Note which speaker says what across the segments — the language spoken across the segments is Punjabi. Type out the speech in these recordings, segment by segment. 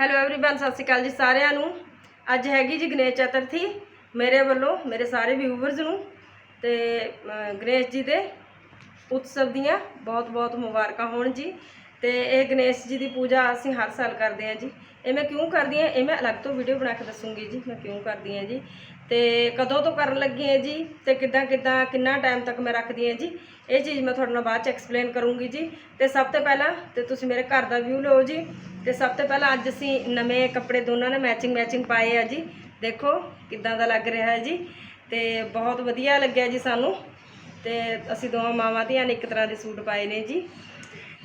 Speaker 1: ਹੈਲੋ एवरीवन ਸਤਿ ਸ਼੍ਰੀ ਅਕਾਲ ਜੀ ਸਾਰਿਆਂ ਨੂੰ ਅੱਜ ਹੈਗੀ ਜੀ ਗਣੇਸ਼ ਚਤੁਰਥੀ ਮੇਰੇ ਵੱਲੋਂ ਮੇਰੇ ਸਾਰੇ ਵਿਊਵਰਸ ਨੂੰ ਤੇ ਅਮ, ਗਣੇਸ਼ ਜੀ ਦੇ ਉਤਸਵ ਦੀਆਂ ਬਹੁਤ-ਬਹੁਤ ਮੁਬਾਰਕਾਂ ਹੋਣ ਜੀ ਤੇ ਇਹ ਗਣੇਸ਼ ਜੀ ਦੀ ਪੂਜਾ ਅਸੀਂ ਹਰ ਸਾਲ ਕਰਦੇ ਹਾਂ ਜੀ ਇਹ ਮੈਂ ਕਿਉਂ ਕਰਦੀ ਹਾਂ? ਇਹ ਮੈਂ ਅਲੱਗ ਤੋਂ ਵੀਡੀਓ ਬਣਾ ਕੇ ਦੱਸੂੰਗੀ ਜੀ। ਮੈਂ ਕਿਉਂ ਕਰਦੀ ਹਾਂ ਜੀ? ਤੇ ਕਦੋਂ ਤੋਂ ਕਰਨ ਲੱਗੀ ਹਾਂ ਜੀ? ਤੇ ਕਿੱਦਾਂ ਕਿੱਦਾਂ, ਕਿੰਨਾ ਟਾਈਮ ਤੱਕ ਮੈਂ ਰੱਖਦੀ ਹਾਂ ਜੀ? ਇਹ ਚੀਜ਼ ਮੈਂ ਤੁਹਾਡੇ ਨਾਲ ਬਾਅਦ ਚ ਐਕਸਪਲੇਨ ਕਰੂੰਗੀ ਜੀ। ਤੇ ਸਭ ਤੋਂ ਪਹਿਲਾਂ, ਤੇ ਤੁਸੀਂ ਮੇਰੇ ਘਰ ਦਾ ਵਿਊ ਲਓ ਜੀ। ਤੇ ਸਭ ਤੋਂ ਪਹਿਲਾਂ ਅੱਜ ਅਸੀਂ ਨਵੇਂ ਕੱਪੜੇ ਦੋਨਾਂ ਨੇ ਮੈਚਿੰਗ ਮੈਚਿੰਗ ਪਾਏ ਆ ਜੀ। ਦੇਖੋ ਕਿੱਦਾਂ ਦਾ ਲੱਗ ਰਿਹਾ ਹੈ ਜੀ। ਤੇ ਬਹੁਤ ਵਧੀਆ ਲੱਗਿਆ ਜੀ ਸਾਨੂੰ। ਤੇ ਅਸੀਂ ਦੋਵਾਂ ਮਾਵਾਂ ਧੀਆਂ ਨੇ ਇੱਕ ਤਰ੍ਹਾਂ ਦੇ ਸੂਟ ਪਾਏ ਨੇ ਜੀ।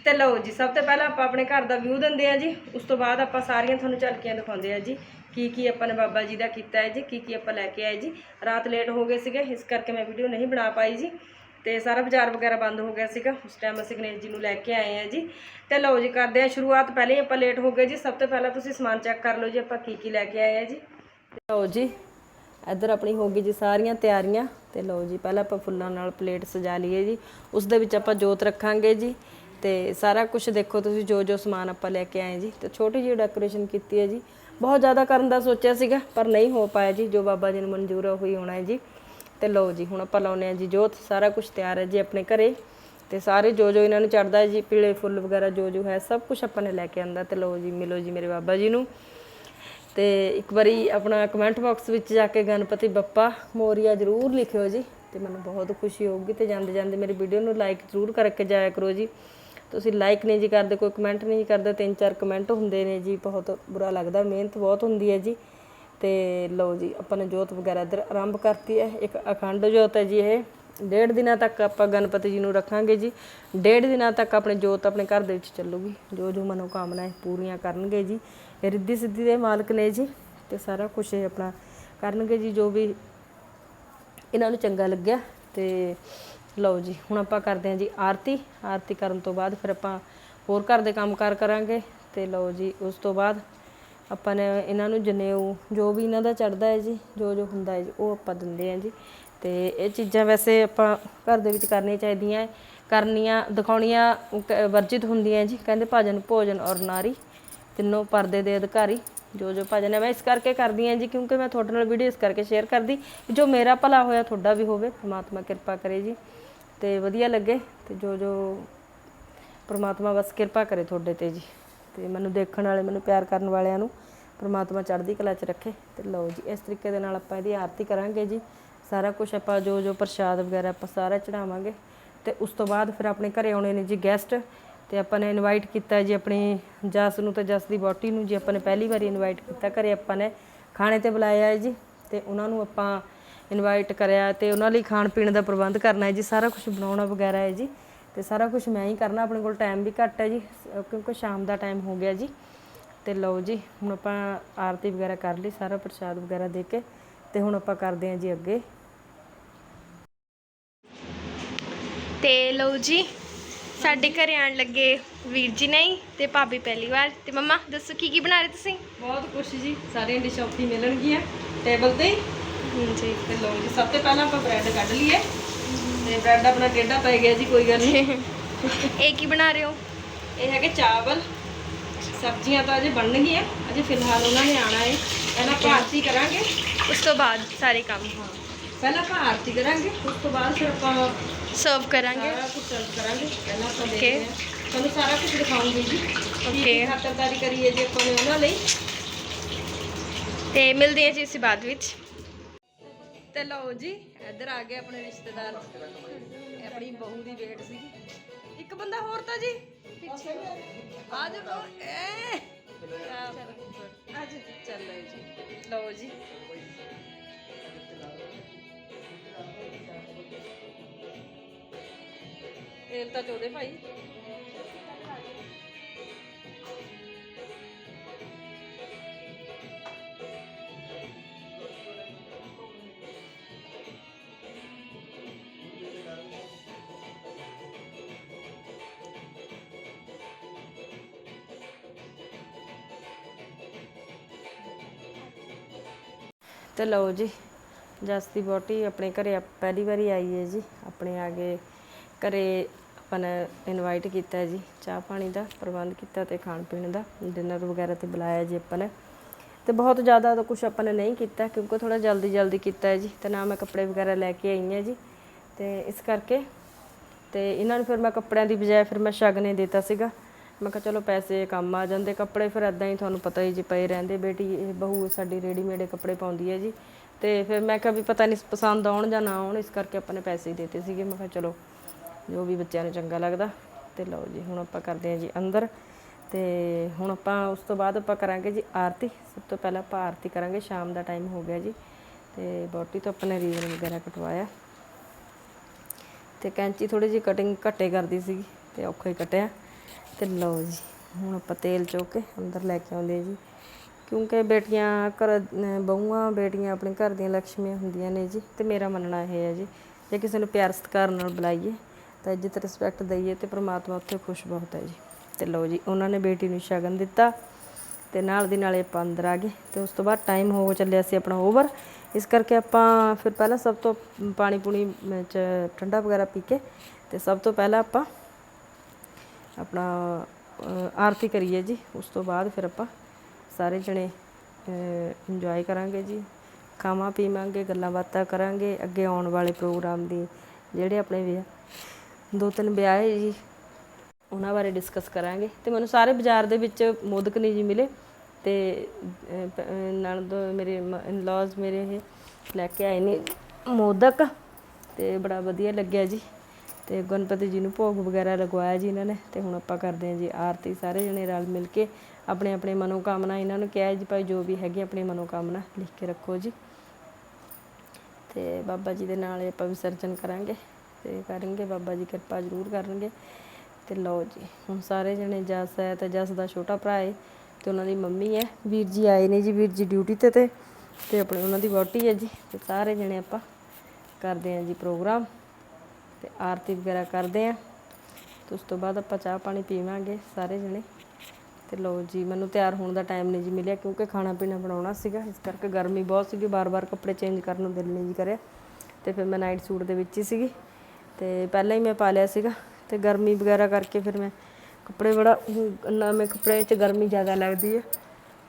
Speaker 1: ਤੇ ਲਓ ਜੀ, ਸਭ ਤੋਂ ਪਹਿਲਾਂ ਆਪਾਂ ਆਪਣੇ ਘਰ ਦਾ ਵਿਊ ਦਿੰਦੇ ਆ ਜੀ। ਉਸ ਤੋਂ ਬਾਅਦ ਆਪਾਂ ਸਾਰੀਆਂ ਤੁਹਾਨੂੰ ਝਲਕੀਆਂ ਦਿਖਾਉਂਦੇ ਆ ਜੀ, ਕੀ ਕੀ ਆਪਾਂ ਨੇ ਬਾਬਾ ਜੀ ਦਾ ਕੀਤਾ ਹੈ ਜੀ, ਕੀ ਕੀ ਆਪਾਂ ਲੈ ਕੇ ਆਏ ਜੀ। ਰਾਤ ਲੇਟ ਹੋ ਗਏ ਸੀਗੇ, ਇਸ ਕਰਕੇ ਮੈਂ ਵੀਡੀਓ ਨਹੀਂ ਬਣਾ ਪਾਈ ਜੀ। ਤੇ ਸਾਰਾ ਬਾਜ਼ਾਰ ਵਗੈਰਾ ਬੰਦ ਹੋ ਗਿਆ ਸੀਗਾ, ਉਸ ਟਾਈਮ ਅਸੀਂ ਗਣੇਸ਼ ਜੀ ਨੂੰ ਲੈ ਕੇ ਆਏ ਆ ਜੀ। ਤੇ ਲਓ ਜੀ, ਕਰਦੇ ਆ ਸ਼ੁਰੂਆਤ, ਪਹਿਲੇ ਹੀ ਆਪਾਂ ਲੇਟ ਹੋ ਗਏ ਜੀ। ਸਭ ਤੋਂ ਪਹਿਲਾਂ ਤੁਸੀਂ ਸਮਾਨ ਚੈੱਕ ਕਰ ਲਓ ਜੀ, ਆਪਾਂ ਕੀ ਕੀ ਲੈ ਕੇ ਆਏ ਆ ਜੀ। ਲਓ ਜੀ, ਇੱਧਰ ਆਪਣੀ ਹੋ ਗਈ ਜੀ ਸਾਰੀਆਂ ਤਿਆਰੀਆਂ। ਤੇ ਲਓ ਜੀ, ਪਹਿਲਾਂ ਆਪਾਂ ਫੁੱਲਾਂ ਨਾਲ ਪਲੇਟ ਸਜਾ ਲਈਏ ਜੀ। ਉਸ ਦੇ ਵਿੱਚ ਆਪਾਂ ਜੋਤ ਰੱਖਾਂਗੇ ਜੀ। ਤੇ ਸਾਰਾ ਕੁਝ ਦੇਖੋ ਤੁਸੀਂ, ਜੋ ਜੋ ਸਮਾਨ ਆਪਾਂ ਲੈ ਕੇ ਆਏ ਜੀ। ਤੇ ਛੋਟੀ ਜਿਹੀ ਡੈਕੋਰੇਸ਼ਨ ਕੀਤੀ ਹੈ ਜੀ। ਬਹੁਤ ਜ਼ਿਆਦਾ ਕਰਨ ਦਾ ਸੋਚਿਆ ਸੀਗਾ, ਪਰ ਨਹੀਂ ਹੋ ਪਾਇਆ ਜੀ, ਜੋ ਬਾਬਾ ਜੀ ਨੂੰ ਮਨਜ਼ੂਰ ਹੋਈ ਹੋਣਾ ਹੈ ਜੀ। ਤੇ ਲਓ ਜੀ, ਹੁਣ ਆਪਾਂ ਲਾਉਨੇ ਆ ਜੀ ਜੋਤ। ਸਾਰਾ ਕੁਝ ਤਿਆਰ ਹੈ ਜੀ ਆਪਣੇ ਘਰੇ। ਤੇ ਸਾਰੇ ਜੋ ਜੋ ਇਹਨਾਂ ਨੂੰ ਚੜਦਾ ਹੈ ਜੀ, ਪੀਲੇ ਫੁੱਲ ਵਗੈਰਾ ਜੋ ਜੋ ਹੈ, ਸਭ ਕੁਝ ਆਪਾਂ ਨੇ ਲੈ ਕੇ ਆਂਦਾ। ਤੇ ਲਓ ਜੀ, ਮਿਲੋ ਜੀ ਮੇਰੇ ਬਾਬਾ ਜੀ ਨੂੰ। ਤੇ ਇੱਕ ਵਾਰੀ ਆਪਣਾ ਕਮੈਂਟ ਬਾਕਸ ਵਿੱਚ ਜਾ ਕੇ ਗਣਪਤੀ ਬੱਪਾ ਮੋਰੀਆ ਜ਼ਰੂਰ ਲਿਖਿਓ ਜੀ। ਤੇ ਮੈਨੂੰ ਬਹੁਤ ਖੁਸ਼ੀ ਹੋਊਗੀ ਤੇ ਜਾਂਦੇ ਜਾਂਦੇ ਮੇਰੀ ਵੀਡੀਓ ਨੂੰ ਲਾਈਕ ਜ਼ਰੂਰ ਕਰਕੇ ਜਾਇਆ ਕਰੋ ਜੀ। ਤੁਸੀਂ ਲਾਈਕ ਨਹੀਂ ਜੀ ਕਰਦੇ, ਕੋਈ ਕਮੈਂਟ ਨਹੀਂ ਕਰਦੇ, ਤਿੰਨ ਚਾਰ ਕਮੈਂਟ ਹੁੰਦੇ ਨੇ ਜੀ, ਬਹੁਤ ਬੁਰਾ ਲੱਗਦਾ, ਮਿਹਨਤ ਬਹੁਤ ਹੁੰਦੀ ਹੈ ਜੀ। ਤੇ ਲਓ ਜੀ, ਆਪਾਂ ਨੇ ਜੋਤ ਵਗੈਰਾ ਇੱਧਰ ਆਰੰਭ ਕਰਤੀ ਹੈ, ਇੱਕ ਅਖੰਡ ਜੋਤ ਹੈ ਜੀ ਇਹ। ਡੇਢ ਦਿਨਾਂ ਤੱਕ ਆਪਾਂ ਗਣਪਤੀ ਜੀ ਨੂੰ ਰੱਖਾਂਗੇ ਜੀ। ਡੇਢ ਦਿਨਾਂ ਤੱਕ ਆਪਣੇ ਜੋਤ ਆਪਣੇ ਘਰ ਦੇ ਵਿੱਚ ਚੱਲੂਗੀ। ਜੋ ਜੋ ਮਨੋਕਾਮਨਾਵਾਂ ਪੂਰੀਆਂ ਕਰਨਗੇ ਜੀ, ਇਹ ਰਿੱਧੀ ਸਿੱਧੀ ਦੇ ਮਾਲਕ ਨੇ ਜੀ, ਤੇ ਸਾਰਾ ਕੁਝ ਇਹ ਆਪਣਾ ਕਰਨਗੇ ਜੀ, ਜੋ ਵੀ ਇਹਨਾਂ ਨੂੰ ਚੰਗਾ ਲੱਗਿਆ। ਤੇ ਲਓ ਜੀ, ਹੁਣ ਆਪਾਂ ਕਰਦੇ ਹਾਂ ਜੀ ਆਰਤੀ। ਆਰਤੀ ਕਰਨ ਤੋਂ ਬਾਅਦ ਫਿਰ ਆਪਾਂ ਹੋਰ ਘਰ ਦੇ ਕੰਮਕਾਰ ਕਰਾਂਗੇ ਤੇ ਲਓ ਜੀ, ਉਸ ਤੋਂ ਬਾਅਦ ਆਪਾਂ ਨੇ ਇਹਨਾਂ ਨੂੰ ਜਨੇਊ, ਜੋ ਵੀ ਇਹਨਾਂ ਦਾ ਚੜਦਾ ਹੈ ਜੀ, ਜੋ ਜੋ ਹੁੰਦਾ ਹੈ ਜੀ, ਉਹ ਆਪਾਂ ਦਿੰਦੇ ਹਾਂ ਜੀ। ਤੇ ਇਹ ਚੀਜ਼ਾਂ ਵੈਸੇ ਆਪਾਂ ਘਰ ਦੇ ਵਿੱਚ ਕਰਨੀਆਂ ਚਾਹੀਦੀਆਂ ਕਰਨੀਆਂ, ਦਿਖਾਉਣੀਆਂ ਕ- ਵਰਜਿਤ ਹੁੰਦੀਆਂ ਜੀ, ਕਹਿੰਦੇ ਭਜਨ, ਭੋਜਨ ਔਰ ਨਾਰੀ, ਤਿੰਨੋਂ ਪਰਦੇ ਦੇ ਅਧਿਕਾਰੀ, ਜੋ ਜੋ ਭਜਨ ਹੈ। ਮੈਂ ਇਸ ਕਰਕੇ ਕਰਦੀ ਹਾਂ ਜੀ, ਕਿਉਂਕਿ ਮੈਂ ਤੁਹਾਡੇ ਨਾਲ ਵੀਡੀਓ ਇਸ ਕਰਕੇ ਸ਼ੇਅਰ ਕਰਦੀ ਜੋ ਮੇਰਾ ਭਲਾ ਹੋਇਆ, ਤੁਹਾਡਾ ਵੀ ਹੋਵੇ, ਪ੍ਰਮਾਤਮਾ ਕਿਰਪਾ ਕਰੇ ਜੀ। ਤੇ ਵਧੀਆ ਲੱਗੇ ਤੇ ਜੋ ਜੋ ਪ੍ਰਮਾਤਮਾ ਬਸ ਕਿਰਪਾ ਕਰੇ ਤੁਹਾਡੇ ਤੇ ਜੀ। ਤੇ ਮੈਨੂੰ ਦੇਖਣ ਵਾਲੇ, ਮੈਨੂੰ ਪਿਆਰ ਕਰਨ ਵਾਲਿਆਂ ਨੂੰ ਪ੍ਰਮਾਤਮਾ ਚੜ੍ਹਦੀ ਕਲਾ 'ਚ ਰੱਖੇ। ਤੇ ਲਓ ਜੀ, ਇਸ ਤਰੀਕੇ ਦੇ ਨਾਲ ਆਪਾਂ ਇਹਦੀ ਆਰਤੀ ਕਰਾਂਗੇ ਜੀ। ਸਾਰਾ ਕੁਝ ਆਪਾਂ ਜੋ ਜੋ ਪ੍ਰਸ਼ਾਦ ਵਗੈਰਾ ਆਪਾਂ ਸਾਰਾ ਚੜਾਵਾਂਗੇ ਤੇ ਉਸ ਤੋਂ ਬਾਅਦ ਫਿਰ ਆਪਣੇ ਘਰੇ ਆਉਣੇ ਨੇ ਜੀ ਗੈਸਟ ਤੇ ਆਪਾਂ ਨੇ ਇਨਵਾਈਟ ਕੀਤਾ ਜੀ ਆਪਣੀ ਜਸ ਨੂੰ ਤੇ ਜਸ ਦੀ ਬੋਟੀ ਨੂੰ ਜੀ, ਆਪਾਂ ਨੇ ਪਹਿਲੀ ਵਾਰੀ ਇਨਵਾਈਟ ਕੀਤਾ। ਘਰੇ ਆਪਾਂ ਨੇ ਖਾਣੇ ਤੇ ਬੁਲਾਇਆ ਹੈ ਜੀ। ਤੇ ਉਹਨਾਂ ਨੂੰ ਆਪਾਂ ਇਨਵਾਈਟ ਕਰਿਆ ਤੇ ਉਹਨਾਂ ਲਈ ਖਾਣ ਪੀਣ ਦਾ ਪ੍ਰਬੰਧ ਕਰਨਾ ਹੈ ਜੀ ਸਾਰਾ ਕੁਝ ਬਣਾਉਣਾ ਵਗੈਰਾ ਹੈ ਜੀ ਤੇ ਸਾਰਾ ਕੁਝ ਮੈਂ ਹੀ ਕਰਨਾ ਆਪਣੇ ਕੋਲ ਟਾਈਮ ਵੀ ਘੱਟ ਹੈ ਜੀ ਕਿਉਂਕਿ ਸ਼ਾਮ ਦਾ ਟਾਈਮ ਹੋ ਗਿਆ ਜੀ ਤੇ ਲਓ ਜੀ ਹੁਣ ਆਪਾਂ ਆਰਤੀ ਵਗੈਰਾ ਕਰ ਲਈ ਸਾਰਾ ਪ੍ਰਸ਼ਾਦ ਵਗੈਰਾ ਦੇ ਕੇ ਤੇ ਹੁਣ ਆਪਾਂ ਕਰਦੇ ਹਾਂ ਜੀ ਅੱਗੇ।
Speaker 2: ਤੇ ਲਓ ਜੀ ਸਾਡੇ ਘਰੇ ਆਣ ਲੱਗੇ ਵੀਰ ਜੀ ਨਹੀਂ ਤੇ ਭਾਬੀ ਪਹਿਲੀ ਵਾਰ ਤੇ ਮੰਮਾ ਦੱਸੋ ਕੀ ਕੀ ਬਣਾ ਰਹੇ ਤੁਸੀਂ?
Speaker 1: ਬਹੁਤ ਕੁਛ ਜੀ ਸਾਰੀਆਂ ਡਿਸ਼ਾਂ ਉੱਥੇ ਹੀ ਮਿਲਣਗੀਆਂ ਟੇਬਲ ਤੇ ਤੇ ਲਓ ਜੀ ਸਭ ਤੋਂ ਪਹਿਲਾਂ ਆਪਾਂ ਬ੍ਰੈਡ ਕੱਢ ਲਈਏ। ਤੇ ਬ੍ਰੈਡ ਆਪਣਾ ਟੇਢਾ ਪੈ ਗਿਆ ਜੀ ਕੋਈ ਗੱਲ ਨਹੀਂ
Speaker 2: ਇਹ ਕੀ ਬਣਾ ਰਹੇ ਹੋ?
Speaker 1: ਇਹ ਹੈਗੇ ਚਾਵਲ। ਸਬਜ਼ੀਆਂ ਤਾਂ ਅਜੇ ਬਣਨਗੀਆਂ ਅਜੇ ਫਿਲਹਾਲ ਉਹਨਾਂ ਨੇ ਆਣਾ ਹੈ ਪਹਿਲਾਂ ਆਪਾਂ ਆਰਤੀ ਕਰਾਂਗੇ।
Speaker 2: ਉਸ ਤੋਂ ਬਾਅਦ ਸਾਰੇ ਕੰਮ।
Speaker 1: ਹਾਂ ਪਹਿਲਾਂ ਆਪਾਂ ਆਰਤੀ ਕਰਾਂਗੇ ਉਸ ਤੋਂ ਬਾਅਦ ਫਿਰ ਆਪਾਂ
Speaker 2: ਸਰਵ ਕਰਾਂਗੇ।
Speaker 1: ਸਾਰਾ ਕੁਝ ਸਰਵ ਕਰਾਂਗੇ। ਪਹਿਲਾਂ ਆਪਾਂ. ਦੇਖਦੇ ਹਾਂ। ਤੁਹਾਨੂੰ ਸਾਰਾ ਕੁਝ ਦਿਖਾਉਂਗੀ ਜੀ। ਕੀ ਕੀ
Speaker 2: Okay.
Speaker 1: ਖਾਤਰਦਾਰੀ ਕਰੀਏ ਜੀ ਆਪਾਂ ਨੇ ਉਹਨਾਂ ਲਈ।
Speaker 2: ਤੇ ਮਿਲਦੇ ਹਾਂ ਜੀ ਇਸੇ ਬਾਅਦ ਵਿੱਚ।
Speaker 1: ਤੇ ਲਓ ਜੀ, ਇੱਧਰ ਆ ਗਏ ਆਪਣੇ ਰਿਸ਼ਤੇਦਾਰ। ਇਹ ਆਪਣੀ ਬਹੂ ਦੀ ਵੇਟ ਸੀ ਇੱਕ ਬੰਦਾ ਹੋਰ ਤਾਂ ਜੀ? ਆ ਜਾ ਏ ਅੱਜ। ਚੱਲੋ ਜੀ। ਲਓ ਜੀ। ਤੇਲ ਤਾਂ ਚੋਦੇ ਭਾਈ। ਤੇ ਲਓ ਜੀ ਜਸ ਦੀ ਬੋਟੀ ਆਪਣੇ ਘਰੇ ਪਹਿਲੀ ਵਾਰੀ ਆਈ ਹੈ ਜੀ, ਆਪਣੇ ਆ ਗਏ ਘਰੇ ਆਪਾਂ ਨੇ ਇਨਵਾਈਟ ਕੀਤਾ ਜੀ, ਚਾਹ ਪਾਣੀ ਦਾ ਪ੍ਰਬੰਧ ਕੀਤਾ ਤੇ ਖਾਣ ਪੀਣ ਦਾ ਡਿਨਰ ਵਗੈਰਾ ਤੇ ਬੁਲਾਇਆ ਜੀ ਆਪਾਂ ਨੇ। ਤੇ ਬਹੁਤ ਜ਼ਿਆਦਾ ਤਾਂ ਕੁਝ ਆਪਾਂ ਨੇ ਨਹੀਂ ਕੀਤਾ, ਕਿਉਂਕਿ ਥੋੜਾ ਜਲਦੀ ਜਲਦੀ ਕੀਤਾ ਹੈ ਜੀ, ਤੇ ਨਾ ਮੈਂ ਕੱਪੜੇ ਵਗੈਰਾ ਲੈ ਕੇ ਆਈ ਹਾਂ ਜੀ। ਤੇ ਇਸ ਕਰਕੇ, ਤੇ ਇਹਨਾਂ ਨੂੰ ਫਿਰ ਮੈਂ ਕੱਪੜਿਆਂ ਦੀ ਬਜਾਏ ਫਿਰ ਮੈਂ ਸ਼ਗਨੇ ਦਿੱਤਾ ਸੀਗਾ। ਮੈਂ ਕਿਹਾ ਚਲੋ ਪੈਸੇ ਕੰਮ ਆ ਜਾਂਦੇ, ਕੱਪੜੇ ਫਿਰ ਐਦਾਂ ਹੀ ਤੁਹਾਨੂੰ ਪਤਾ ਹੀ ਜੀ ਪਏ ਰਹਿੰਦੇ। ਬੇਟੀ, ਇਹ ਬਹੂ ਸਾਡੀ ਰੈਡੀਮੇਡ ਕੱਪੜੇ ਪਾਉਂਦੀ ਹੈ ਜੀ। ਤੇ ਫਿਰ ਮੈਂ ਕਿਹਾ ਵੀ ਪਤਾ ਨਹੀਂ ਪਸੰਦ ਆਉਣ ਜਾਂ ਨਾ ਆਉਣ, ਇਸ ਕਰਕੇ ਆਪਾਂ ਨੇ ਪੈਸੇ ਹੀ ਦਿੱਤੇ ਸੀਗੇ। ਮੈਂ ਕਿਹਾ ਚਲੋ, ਜੋ ਵੀ ਬੱਚਿਆਂ ਨੂੰ ਚੰਗਾ ਲੱਗਦਾ, ਤੇ ਲਓ ਜੀ, ਹੁਣ ਆਪਾਂ ਕਰਦੇ ਹਾਂ ਜੀ ਅੰਦਰ। ਤੇ ਹੁਣ ਆਪਾਂ ਉਸ ਤੋਂ ਬਾਅਦ ਆਪਾਂ ਕਰਾਂਗੇ ਜੀ ਆਰਤੀ। ਸਭ ਤੋਂ ਪਹਿਲਾਂ ਆਪਾਂ ਆਰਤੀ ਕਰਾਂਗੇ, ਸ਼ਾਮ ਦਾ ਟਾਈਮ ਹੋ ਗਿਆ ਜੀ। ਤੇ ਬੋਟੀ ਤੋਂ ਆਪਾਂ ਨੇ ਰੀਵਨ ਵਗੈਰਾ ਕਟਵਾਇਆ। ਤੇ ਕੈਂਚੀ ਥੋੜੀ ਜਿਹੀ ਕਟਿੰਗ ਘੱਟੇ ਕਰਦੀ ਸੀ ਤੇ ਔਖਾ ਹੀ ਕਟਿਆ। ਤੇ ਲਓ ਜੀ, ਹੁਣ ਆਪਾਂ ਤੇਲ ਚੋ ਕੇ ਅੰਦਰ ਲੈ ਕੇ ਆਉਂਦੇ ਜੀ। ਕਿਉਂਕਿ ਬੇਟੀਆਂ ਘਰ, ਅਹ ਬਹੂਆਂ, ਬੇਟੀਆਂ ਆਪਣੇ ਘਰ ਦੀਆਂ ਲక్ష్ਮੀਆਂ ਹੁੰਦੀਆਂ ਨੇ ਜੀ, ਤੇ ਮੇਰਾ ਮੰਨਣਾ ਇਹ ਹੈ ਜੀ, ਜੇ ਕਿਸੇ ਨੂੰ ਪਿਆਰ ਸਤਿਕਾਰ ਨਾਲ ਬੁਲਾਈਏ, ਤਾਂ ਇੱਜ਼ਤ ਰਿਸਪੈਕਟ ਦਈਏ ਤੇ ਪ੍ਰਮਾਤਮਾ ਉੱਥੇ ਖੁਸ਼ ਬਹੁਤ ਹੈ ਜੀ। ਤੇ ਲਓ ਜੀ, ਉਹਨਾਂ ਨੇ ਬੇਟੀ ਨੂੰ ਸ਼ਗਨ ਦਿੱਤਾ, ਤੇ ਨਾਲ ਦੀ ਨਾਲੇ ਆਪਾਂ ਅੰਦਰ ਆ ਗਏ, ਤੇ ਉਸ ਤੋਂ ਬਾਅਦ ਟਾਈਮ ਹੋ ਚੱਲਿਆ ਸੀ ਆਪਣਾ ਓਵਰ ਇਸ ਕਰਕੇ ਆਪਾਂ ਫਿਰ ਪਹਿਲਾਂ ਸਭ ਤੋਂ ਪਾਣੀ ਪੂਣੀ ਚ ਠੰਡਾ ਵਗੈਰਾ ਪੀ ਕੇ, ਤੇ ਸਭ ਤੋਂ ਪਹਿਲਾਂ ਆਪਾਂ ਆਪਣਾ ਆਰਤੀ ਕਰੀਏ ਜੀ। ਉਸ ਤੋਂ ਬਾਅਦ ਫਿਰ ਆਪਾਂ ਸਾਰੇ ਜਣੇ ਇੰਜੋਏ ਕਰਾਂਗੇ ਜੀ। ਖਾਵਾਂ ਪੀਵਾਂਗੇ, ਗੱਲਾਂ ਬਾਤਾਂ ਕਰਾਂਗੇ। ਅੱਗੇ ਆਉਣ ਵਾਲੇ ਪ੍ਰੋਗਰਾਮ ਦੀ ਜਿਹੜੇ ਆਪਣੇ ਵਿਆਹ, ਦੋ ਤਿੰਨ ਵਿਆਹ ਹੈ ਜੀ, ਉਹਨਾਂ ਬਾਰੇ ਡਿਸਕਸ ਕਰਾਂਗੇ। ਤੇ ਮੈਨੂੰ ਸਾਰੇ ਬਾਜ਼ਾਰ ਦੇ ਵਿੱਚ ਮੋਦਕ ਨਹੀਂ ਜੀ ਮਿਲੇ। ਤੇ ਨਣਦ ਮੇਰੇ ਇਨ-ਲॉज ਮੇਰੇ ਇਹ ਲੈ ਕੇ ਆਏ ਨੇ ਮੋਦਕ। ਤੇ ਬੜਾ ਵਧੀਆ ਲੱਗਿਆ ਜੀ। ਤੇ ਗਣਪਤੀ ਜੀ ਨੂੰ ਭੋਗ ਵਗੈਰਾ ਲਗਵਾਇਆ ਜੀ ਇਹਨਾਂ ਨੇ ਤੇ ਹੁਣ ਆਪਾਂ ਕਰਦੇ ਹਾਂ ਜੀ ਆਰਤੀ, ਸਾਰੇ ਜਣੇ ਰਲ ਮਿਲ ਕੇ ਆਪਣੇ ਆਪਣੇ ਮਨੋਕਾਮਨਾ ਇਹਨਾਂ ਨੂੰ ਕਿਹਾ ਜੀ, ਭਾਈ ਜੋ ਵੀ ਹੈਗੀ ਆਪਣੀ ਮਨੋਕਾਮਨਾ ਲਿਖ ਕੇ ਰੱਖੋ ਜੀ। ਤੇ ਬਾਬਾ ਜੀ ਦੇ ਨਾਲ ਆਪਾਂ ਵਿਸਰਜਨ ਕਰਾਂਗੇ ਤੇ ਕਰਨਗੇ, ਬਾਬਾ ਜੀ ਕਿਰਪਾ ਜ਼ਰੂਰ ਕਰਨਗੇ। ਤੇ ਲਓ ਜੀ, ਹੁਣ ਸਾਰੇ ਜਣੇ ਜਸ ਹੈ ਤੇ ਜਸ ਦਾ ਛੋਟਾ ਭਰਾ ਹੈ ਤੇ ਉਹਨਾਂ ਦੀ ਮੰਮੀ ਹੈ। ਵੀਰ ਜੀ ਆਏ ਨੇ ਜੀ, ਵੀਰ ਜੀ ਡਿਊਟੀ ਤੇ ਤੇ ਤੇ ਆਪਣੇ ਉਹਨਾਂ ਦੀ ਵਹੁਟੀ ਹੈ ਜੀ। ਤੇ ਸਾਰੇ ਜਣੇ ਆਪਾਂ ਕਰਦੇ ਹਾਂ ਜੀ ਪ੍ਰੋਗਰਾਮ। ਤੇ ਆਰਤੀ ਵਗੈਰਾ ਕਰਦੇ ਹਾਂ ਤੇ ਉਸ ਤੋਂ ਬਾਅਦ ਆਪਾਂ ਚਾਹ ਪਾਣੀ ਪੀਵਾਂਗੇ ਸਾਰੇ ਜਣੇ। ਤੇ ਲਓ ਜੀ, ਮੈਨੂੰ ਤਿਆਰ ਹੋਣ ਦਾ ਟਾਈਮ ਨਹੀਂ ਜੀ ਮਿਲਿਆ ਕਿਉਂਕਿ ਖਾਣਾ ਪੀਣਾ ਬਣਾਉਣਾ ਸੀਗਾ। ਇਸ ਕਰਕੇ ਗਰਮੀ ਬਹੁਤ ਸੀਗੀ, ਬਾਰ-ਬਾਰ ਕੱਪੜੇ ਚੇਂਜ ਕਰਨ ਨੂੰ ਦਿਲ ਨਹੀਂ ਜੀ ਕਰਿਆ। ਤੇ ਫਿਰ ਮੈਂ ਨਾਈਟ ਸੂਟ ਦੇ ਵਿੱਚ ਹੀ ਸੀਗੀ। ਤੇ ਪਹਿਲਾਂ ਹੀ ਮੈਂ ਪਾ ਲਿਆ ਸੀਗਾ। ਤੇ ਗਰਮੀ ਵਗੈਰਾ ਕਰਕੇ ਫਿਰ ਮੈਂ ਕੱਪੜੇ ਬੜਾ ਨਵੇਂ ਕੱਪੜੇ 'ਚ ਗਰਮੀ ਜ਼ਿਆਦਾ ਲੱਗਦੀ ਹੈ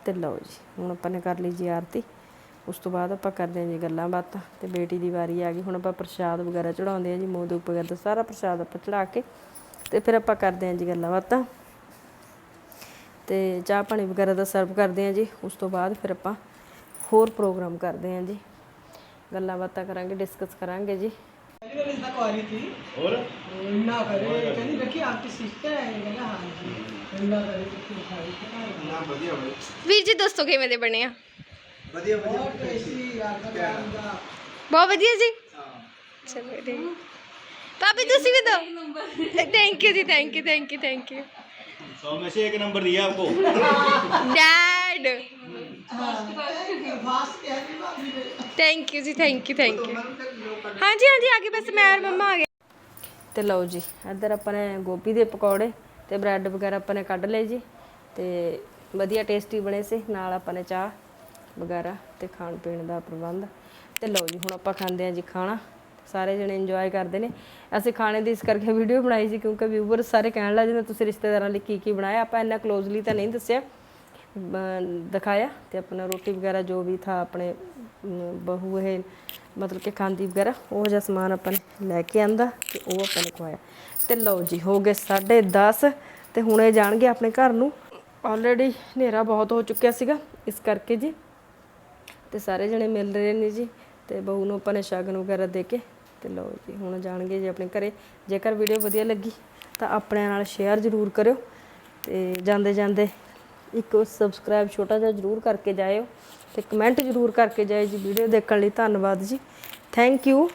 Speaker 1: ਤੇ ਲਓ ਜੀ, ਹੁਣ ਆਪਾਂ ਨੇ ਕਰ ਲਈ ਜੀ ਆਰਤੀ। ਉਸ ਤੋਂ ਬਾਅਦ ਆਪਾਂ ਕਰਦੇ ਹਾਂ ਜੀ ਗੱਲਾਂ ਬਾਤਾਂ ਤੇ ਬੇਟੀ ਦੀ ਵਾਰੀ ਆ ਗਈ ਹੁਣ ਆਪਾਂ ਪ੍ਰਸ਼ਾਦ ਵਗੈਰਾ ਚੜਾਉਂਦੇ ਹਾਂ ਜੀ ਮੋਦਕ ਵਗੈਰਾ ਦਾ ਸਾਰਾ ਪ੍ਰਸ਼ਾਦ ਆਪਾਂ ਚੜਾ ਕੇ ਤੇ ਫਿਰ ਆਪਾਂ ਕਰਦੇ ਹਾਂ ਜੀ ਗੱਲਾਂ ਬਾਤਾਂ ਤੇ ਚਾਹ ਪਾਣੀ ਵਗੈਰਾ ਦਾ ਸਰਵ ਕਰਦੇ ਹਾਂ ਜੀ ਉਸ ਤੋਂ ਬਾਅਦ ਫਿਰ ਆਪਾਂ ਹੋਰ ਪ੍ਰੋਗਰਾਮ ਕਰਦੇ ਹਾਂ ਜੀ ਗੱਲਾਂ ਬਾਤਾਂ ਕਰਾਂਗੇ ਡਿਸਕਸ ਕਰਾਂਗੇ ਜੀ
Speaker 3: पहली बार रिश्ता को आ रही थी
Speaker 4: और
Speaker 3: ना करे कहती देखिए आपकी सिस्टर है मैंने कहा हाँ जी ना करे तो क्यों खाई पता है
Speaker 4: ਨਾ ਵਧੀਆ ਬਈ
Speaker 2: ਵੀਰ ਜੀ ਦੱਸੋ ਕਿਵੇਂ ਦੇ ਬਣੇ ਆ
Speaker 4: ਵਧੀਆ
Speaker 3: बहुत टेस्टी आपका काम का
Speaker 2: ਬਹੁਤ ਵਧੀਆ ਜੀ
Speaker 4: ਹਾਂ
Speaker 2: ਚਲੋ ਜੀ ਭਾਬੀ ਤੁਸੀਂ ਵੀ ਦੋ ਥੈਂਕ ਯੂ ਜੀ thank you thank you thank you
Speaker 4: सौ में से एक नंबर दिया आपको
Speaker 2: ਡੈਡ
Speaker 3: फास्ट क्या है भाभी ने
Speaker 2: ਥੈਂਕ ਯੂ ਜੀ ਥੈਂਕ ਯੂ ਥੈਂਕ ਯੂ ਹਾਂਜੀ ਹਾਂਜੀ ਆ ਗਏ ਬਸ ਮੈਂ ਔਰ ਮੰਮਾ ਆ ਗਏ
Speaker 1: ਤੇ ਲਓ ਜੀ ਇੱਧਰ ਆਪਾਂ ਨੇ ਗੋਭੀ ਦੇ ਪਕੌੜੇ ਤੇ ਬ੍ਰੈਡ ਵਗੈਰਾ ਆਪਾਂ ਨੇ ਕੱਢ ਲਏ ਜੀ ਤੇ ਵਧੀਆ ਟੇਸਟੀ ਬਣੇ ਸੀ ਨਾਲ ਆਪਾਂ ਨੇ ਚਾਹ ਵਗੈਰਾ ਤੇ ਖਾਣ ਪੀਣ ਦਾ ਪ੍ਰਬੰਧ। ਤੇ ਲਓ ਜੀ ਹੁਣ ਆਪਾਂ ਖਾਂਦੇ ਹਾਂ ਜੀ ਖਾਣਾ। ਸਾਰੇ ਜਣੇ ਇੰਜੋਏ ਕਰਦੇ ਨੇ। ਅਸੀਂ ਖਾਣੇ ਦੀ ਇਸ ਕਰਕੇ ਵੀਡੀਓ ਬਣਾਈ ਸੀ ਕਿਉਂਕਿ ਵਿਊਵਰ ਸਾਰੇ ਕਹਿਣ ਲੱਗ ਜਾਂਦੇ ਤੁਸੀਂ ਰਿਸ਼ਤੇਦਾਰਾਂ ਲਈ ਕੀ ਕੀ ਬਣਾਇਆ? ਆਪਾਂ ਇੰਨਾ ਕਲੋਜ਼ਲੀ ਤਾਂ ਨਹੀਂ ਦੱਸਿਆ। ਦਿਖਾਇਆ ਤੇ ਆਪਣਾ ਰੋਟੀ ਵਗੈਰਾ ਜੋ ਵੀ ਥਾ ਆਪਣੇ ਅਮ, ਬਹੂ ਇਹ ਮਤਲਬ ਕਿ ਖਾਂਦੀ ਵਗੈਰਾ ਉਹ ਜਿਹਾ ਸਮਾਨ ਆਪਾਂ ਨੇ ਲੈ ਕੇ ਆਂਦਾ ਤੇ ਉਹ ਆਪਾਂ ਨੇ ਖਵਾਇਆ। ਤੇ ਲਓ ਜੀ ਹੋ ਗਏ 10:30 ਤੇ ਹੁਣ ਇਹ ਜਾਣਗੇ ਆਪਣੇ ਘਰ ਨੂੰ। ਆਲਰੇਡੀ ਹਨੇਰਾ ਬਹੁਤ ਹੋ ਚੁੱਕਿਆ ਸੀਗਾ ਇਸ ਕਰਕੇ ਜੀ। ਤੇ ਸਾਰੇ ਜਣੇ ਮਿਲ ਰਹੇ ਨੇ ਜੀ ਤੇ ਬਹੂ ਨੂੰ ਆਪਾਂ ਨੇ ਸ਼ਗਨ ਵਗੈਰਾ ਦੇ ਕੇ ਤੇ ਲਓ ਜੀ, ਹੁਣ ਜਾਣਗੇ ਜੀ ਆਪਣੇ ਘਰੇ। ਜੇਕਰ ਵੀਡੀਓ ਵਧੀਆ ਲੱਗੀ ਤਾਂ ਆਪਣਿਆਂ ਨਾਲ ਸ਼ੇਅਰ ਜ਼ਰੂਰ ਕਰਿਓ ਤੇ ਜਾਂਦੇ ਜਾਂਦੇ ਇੱਕ ਸਬਸਕ੍ਰਾਈਬ ਛੋਟਾ ਜਿਹਾ ਜ਼ਰੂਰ ਕਰਕੇ ਜਾਇਓ ਤੇ ਕਮੈਂਟ ਜ਼ਰੂਰ ਕਰਕੇ ਜਾਇਓ ਜੀ। ਵੀਡੀਓ ਦੇਖਣ ਲਈ ਧੰਨਵਾਦ ਜੀ। Thank you